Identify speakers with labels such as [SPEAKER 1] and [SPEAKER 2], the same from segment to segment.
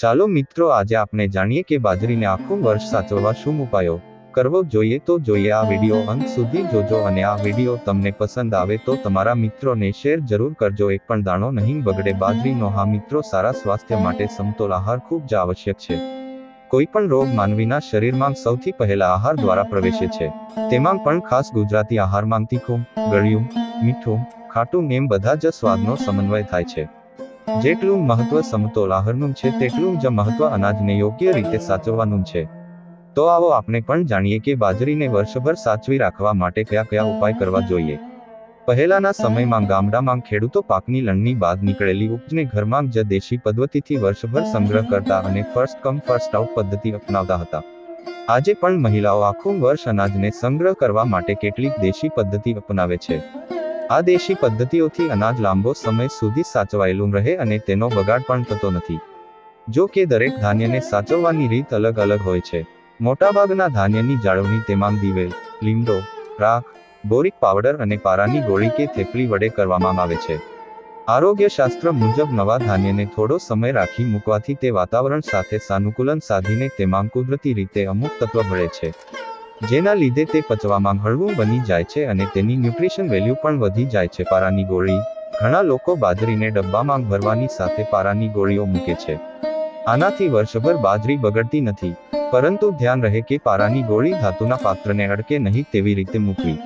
[SPEAKER 1] ચાલો મિત્રો આજે આપણે જાણીએ કે બાજરીને આખું વર્ષ સાચવવા શું ઉપાયો? કરવો જોઈએ તો જોઈએ આ વીડિયો અંત સુધી જોજો અને આ વીડિયો તમને પસંદ આવે તો તમારા મિત્રોને શેર જરૂર કરજો. એક પણ દાણો નહીં બગડે બાજરીનો. હા મિત્રો, સારા સ્વાસ્થ્ય માટે સમતોલ આહાર ખૂબ જ આવશ્યક છે. કોઈ પણ રોગ માનવીના શરીરમાં સૌથી પહેલા આહાર દ્વારા પ્રવેશે છે. તેમાં પણ ખાસ ગુજરાતી આહારમાં તીખું ગળ્યું, મીઠું, ખાટું એમ બધા જ સ્વાદનો સમન્વય થાય છે. જેટલું મહત્વ સમતો આહારનું છે, તેટલું જ મહત્વ અનાજને યોગ્ય રીતે સાચવવાનું છે. તો આવો આપણે પણ જાણીએ કે બાજરીને વર્ષભર સાચવી રાખવા માટે કયા કયા ઉપાય કરવા જોઈએ. પહેલાના સમયમાં ગામડામાં ખેડૂતો પાકની લણણી બાદ નીકળેલી ઉપજને ઘરમાં જ દેશી પદ્ધતિથી વર્ષભર સંગ્રહ કરતા અને ફર્સ્ટ કમ ફર્સ્ટ આઉટ પદ્ધતિ અપનાવતા હતા. આજે પણ મહિલાઓ આખું વર્ષ અનાજને સંગ્રહ કરવા માટે કેટલીક દેશી પદ્ધતિ અપનાવે છે. આ દેશી પદ્ધતિઓથી અનાજ લાંબો સમય સુધી સાચવાયેલું રહે અને તેનો બગાડ પણ થતો નથી. જો કે દરેક ધાન્યને સાચવવાની રીત અલગ અલગ હોય છે. મોટાભાગના ધાન્યની જાળવણી તેમાં દિવેલ લીમડો રાખ, બોરિક પાવડર અને પારાની ગોળી કે થેપલી વડે કરવામાં આવે છે. આરોગ્ય શાસ્ત્ર મુજબ નવા ધાન્યને થોડો સમય રાખી મૂકવાથી તે વાતાવરણ સાથે સાનુકૂલન સાધીને તેમાં કુદરતી રીતે અમુક તત્વ ભળે છે. જેના લીધે તે પચવામાં હળવું બની જાય છે અને તેની ન્યુટ્રિશન વેલ્યુ પણ વધી જાય છે. પારાની ગોળી. ઘણા લોકો બાજરીને ડબ્બામાં ભરવાની સાથે પારાની ગોળીઓ મૂકે છે. આનાથી વર્ષભર બાજરી બગડતી નથી. પરંતુ ધ્યાન રહે કે પારાની ગોળી ધાતુના પાત્રને અડકે નહીં તેવી રીતે મૂકવી.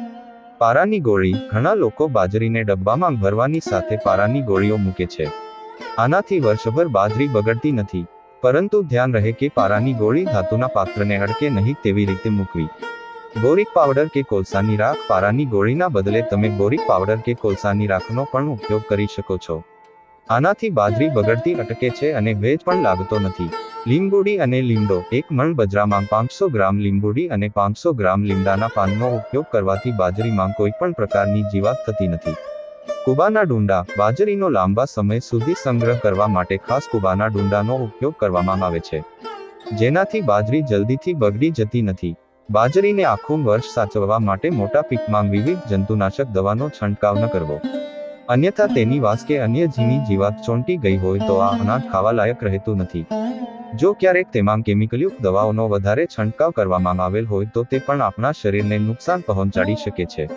[SPEAKER 1] પારાની ગોળી. ઘણા લોકો બાજરીને ડબ્બામાં ભરવાની સાથે પારાની ગોળીઓ મૂકે છે. આનાથી વર્ષભર બાજરી બગડતી નથી. પરંતુ ધ્યાન રહે કે પારાની ગોળી ધાતુના પાત્રને અડકે નહીં તેવી રીતે મૂકવી. બોરિક પાવડર કે કોલસાની રાખ પારાની ગોળીના બદલે તમે બોરિક પાવડર કે કોલસાની રાખનો પણ ઉપયોગ કરી શકો છો. આનાથી બાજરી બગડતી અટકે છે અને ભેજ પણ લાગતો નથી. લીંબુડી અને લીમડો એક મણ બજરામાં પાંચસો ગ્રામ લીંબુડી અને પાંચસો ગ્રામ લીમડાના પાનનો ઉપયોગ કરવાથી બાજરીમાં કોઈ પણ પ્રકારની જીવાત થતી નથી. કુબાના ડુંડા બાજરીનો લાંબા સમય સુધી સંગ્રહ કરવા માટે ખાસ કુબાના ડુંડાનો ઉપયોગ કરવામાં આવે છે. જેનાથી બાજરી જલ્દીથી બગડી જતી નથી. બાજરીને આખું વર્ષ સાચવવા માટે મોટા પીકમાં વિવિધ જંતુનાશક દવાનો છંટકાવ ન કરવો. અન્યથા તેની વાસ કે અન્ય ઝીણી જીવાત ચોંટી ગઈ હોય તો આ અનાજ ખાવા લાયક રહેતું નથી. જો ક્યારેક તેમાં કેમિકલયુક્ત દવાઓનો વધારે છંટકાવ કરવામાં આવેલ હોય તો તે પણ આપણા શરીરને નુકસાન પહોંચાડી શકે છે.